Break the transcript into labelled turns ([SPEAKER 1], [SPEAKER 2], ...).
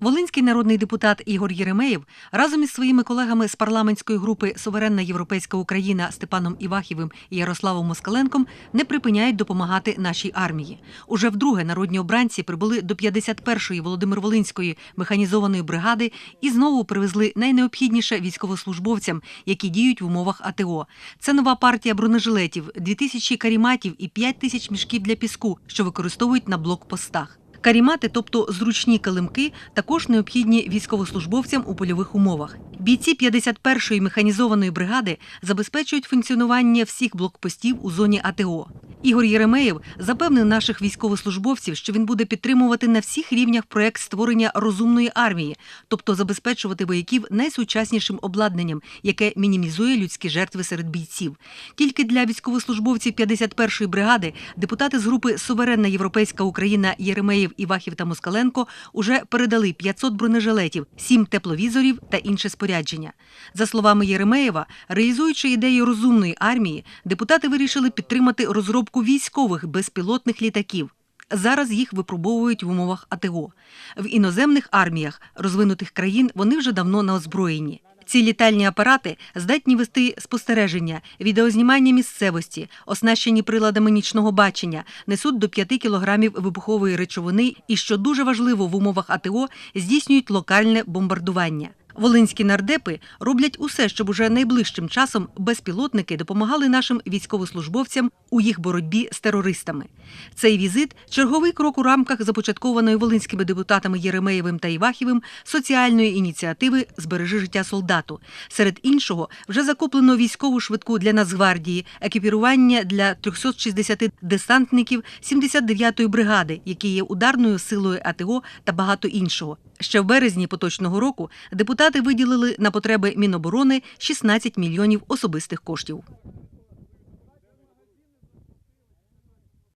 [SPEAKER 1] Волинський народний депутат Ігор Єремеєв разом із своїми колегами з парламентської групи Суверенна Європейська Україна Степаном Івахівим і Ярославом Москаленком не припиняють допомагати нашій армії. Уже вдруге народні обранці прибули до 51-ї Володимир-Волинської механізованої бригади і знову привезли найнеобхідніше військовослужбовцям, які діють в умовах АТО. Це нова партія бронежилетів, 2000 каріматів і 5 тисяч мішків для піску, що використовують на блокпостах. Карімати, тобто зручні килимки, також необхідні військовослужбовцям у польових умовах. Бійці 51-ї механізованої бригади забезпечують функціонування всіх блокпостів у зоні АТО. Ігор Єремеєв запевнив наших військовослужбовців, що він буде підтримувати на всіх рівнях проект створення розумної армії, тобто забезпечувати вояків найсучаснішим обладнанням, яке мінімізує людські жертви серед бійців. Тільки для військовослужбовців 51-ї бригади депутати з групи Суверенна Європейська Україна Єремеєв, Івахів та Москаленко уже передали 500 бронежилетів, 7 тепловізорів та інше спорядження. За словами Єремеєва, реалізуючи ідею розумної армії, депутати вирішили підтримати розробку військових безпілотних літаків. Зараз їх випробовують в умовах АТО. В іноземних арміях розвинутих країн вони вже давно на озброєнні. Ці літальні апарати здатні вести спостереження, відеознімання місцевості, оснащені приладами нічного бачення, несуть до 5 кілограмів вибухової речовини і, що дуже важливо в умовах АТО, здійснюють локальне бомбардування. Волинські нардепи роблять усе, щоб уже найближчим часом безпілотники допомагали нашим військовослужбовцям у їх боротьбі з терористами. Цей візит черговий крок у рамках започаткованої волинськими депутатами Єремеєвим та Івахівим соціальної ініціативи Збережи життя солдату. Серед іншого, вже закуплено військову швидку для Нацгвардії, екіпірування для 360 десантників 79-ї бригади, які є ударною силою АТО та багато іншого. Ще в березні поточного року депутати виділили на потреби Міноборони 16 мільйонів особистих коштів.